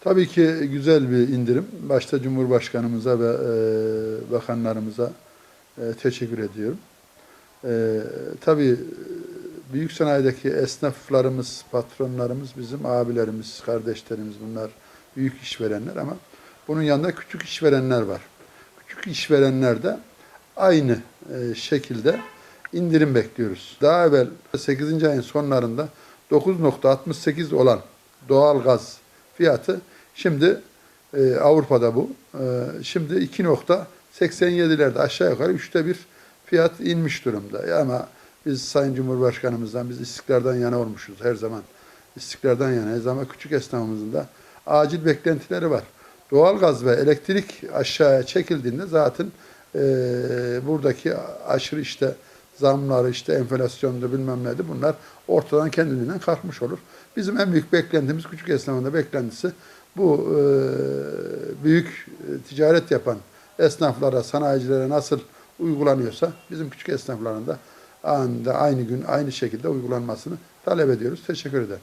Tabii ki güzel bir indirim. Başta Cumhurbaşkanımıza ve e, bakanlarımıza e, teşekkür ediyorum. E, tabii e, büyük sanayideki esnaflarımız, patronlarımız bizim abilerimiz, kardeşlerimiz bunlar büyük işverenler ama bunun yanında küçük işverenler var. Küçük işverenler de aynı e, şekilde indirim bekliyoruz. Daha evvel 8. ayın sonlarında 9.68 olan doğal gaz fiyatı şimdi e, Avrupa'da bu. E, şimdi 2.87'lerde aşağı yukarı üçte bir fiyat inmiş durumda. Ya ama biz Sayın Cumhurbaşkanımızdan biz istikrardan yana olmuşuz her zaman. İstikrardan yanayız ama küçük esnafımızın da acil beklentileri var. Doğalgaz ve elektrik aşağıya çekildiğinde zaten e, buradaki aşırı işte zamları işte enflasyonda bilmem neydi bunlar ortadan kendiliğinden kalkmış olur. Bizim en büyük beklentimiz küçük esnafın da beklentisi bu e, büyük e, ticaret yapan esnaflara, sanayicilere nasıl uygulanıyorsa bizim küçük esnafların da anında aynı gün aynı şekilde uygulanmasını talep ediyoruz. Teşekkür ederim.